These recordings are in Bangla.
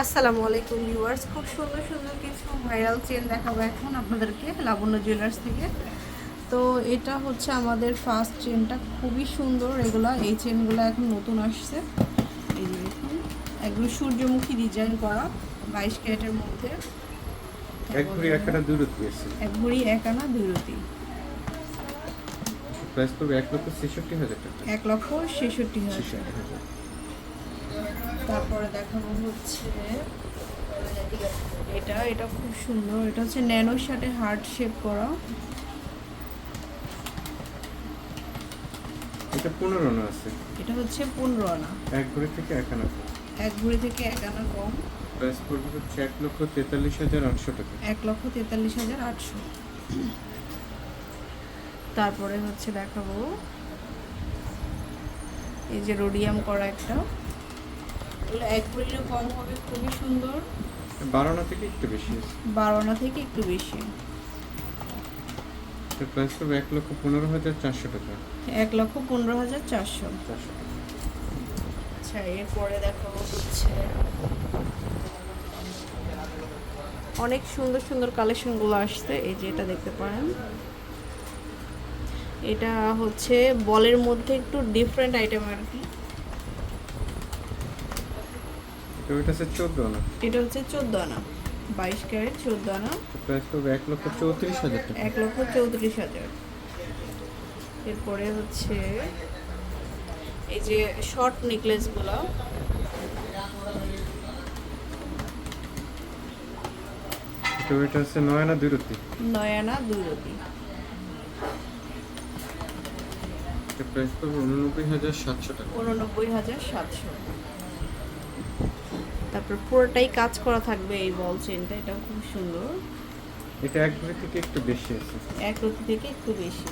আসসালামু আলাইকুম ভিউয়ার্স। খুব সুন্দর সুন্দর কিছু ভাইরাল চেন দেখাবো এখন আপনাদেরকে লাবণ্য জুয়েলার্স থেকে। তো এটা হচ্ছে আমাদের ফার্স্ট চেনটা খুবই সুন্দর এগুলা। এই চেনগুলো এখন নতুন আসছে। এই যে দেখুন এগুলো সূর্যমুখী ডিজাইন করা বাইশ ক্যারেটের মধ্যে। এক ভরি এক কাটা দূরত্ব আছে। এক ভরি এক আনা দুই রতি প্রাইস পড়বে এক লক্ষ ছেষট্টি হাজার টাকা। এক লক্ষ ছেষট্টি হাজার। তারপরে দেখাবো হচ্ছে এটা এটা খুব সুন্দর এটা হচ্ছে ন্যানোর সাথে হার্ট শেপ করা। এটা পনেরো আনা আছে। এটা হচ্ছে পনেরো আনা। এক ভরি থেকে এক আনা এক ভরি থেকে এক আনা কম। প্রাইস পড়বে হচ্ছে এক লক্ষ তেতাল্লিশ হাজার আটশো টাকা। এক লক্ষ তেতাল্লিশ হাজার আটশো। তারপরে হচ্ছে দেখাবো এই যে রোডিয়াম করা একটা। এগুলো এক ভরিরও কম হবে খুবই সুন্দর। থেকে একটু বেশি থেকে একটু বেশি। প্রাইস এক লক্ষ পনেরো হাজার চারশো টাকা। এক লক্ষ পনেরো হাজার চারশো। আচ্ছা এরপরে দেখাবো হচ্ছে অনেক সুন্দর সুন্দর কালেকশনগুলো আসছে এই যে এটা দেখতে পারেন। এটা হচ্ছে বলের মধ্যে একটু ডিফারেন্ট আইটেম আর কি। এটা ওইটা আছে আনা। এটা হচ্ছে চোদ্দ আনা। বাইশ ক্যারেট চোদ্দ আনা। প্রাইস পড়বে এক লক্ষ চৌত্রিশ হাজার টাকা। এক লক্ষ চৌত্রিশ হাজার। এরপরে হচ্ছে এই যে শর্ট নেকলেসগুলো এটা ওইটা আছে নয় আনা দূরত্ব নয় আনা দুই রতি এটা প্রাইস পড়বে উননব্বই হাজার সাতশো টাকা। উননব্বই হাজার সাতশো। তারপর পুরোটাই কাজ করা থাকবে এই বল চেনটা এটা খুব সুন্দর। এটা এক ভরি থেকে একটু বেশি আছে। এক রতি থেকে একটু বেশি।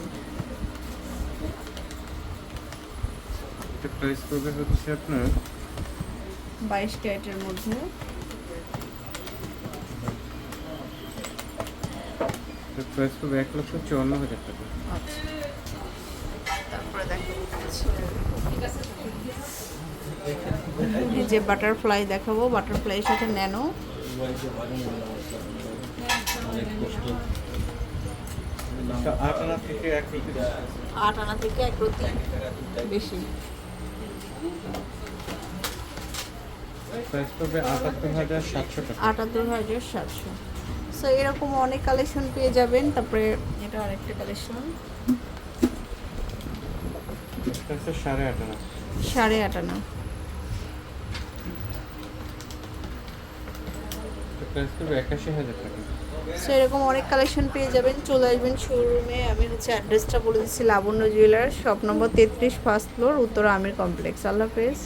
এটা প্রাইস পড়বে হচ্ছে আপনার বাইশ ক্যারেটের মধ্যে। এটা প্রাইস পড়বে এক লক্ষ চুয়ান্ন হাজার টাকা। আচ্ছা। তারপরে দেখো। হচ্ছে এই যে বাটারফ্লাই দেখাবো বাটারফ্লাইয়ের সাথে ন্যানো এটা আট আনা থেকে এক বেশি। থেকে এক আটাত্তর হাজার সাতশো সো এরকম অনেক কালেকশন পেয়ে যাবেন। তারপরে এটা আরেকটা কালেকশন সাড়ে আট আনা সাড়ে আনা এটা প্রাইস করবে একাশি হাজার টাকা। সো এরকম অনেক কালেকশন পেয়ে যাবেন। চলে আসবেন শোরুমে আমি হচ্ছে অ্যাড্রেসটা বলে দিচ্ছি, লাবণ্য জুয়েলার শপ নম্বর তেত্রিশ ফার্স্ট ফ্লোর উত্তর আমির কমপ্লেক্স আল্লাহ হাফেজ।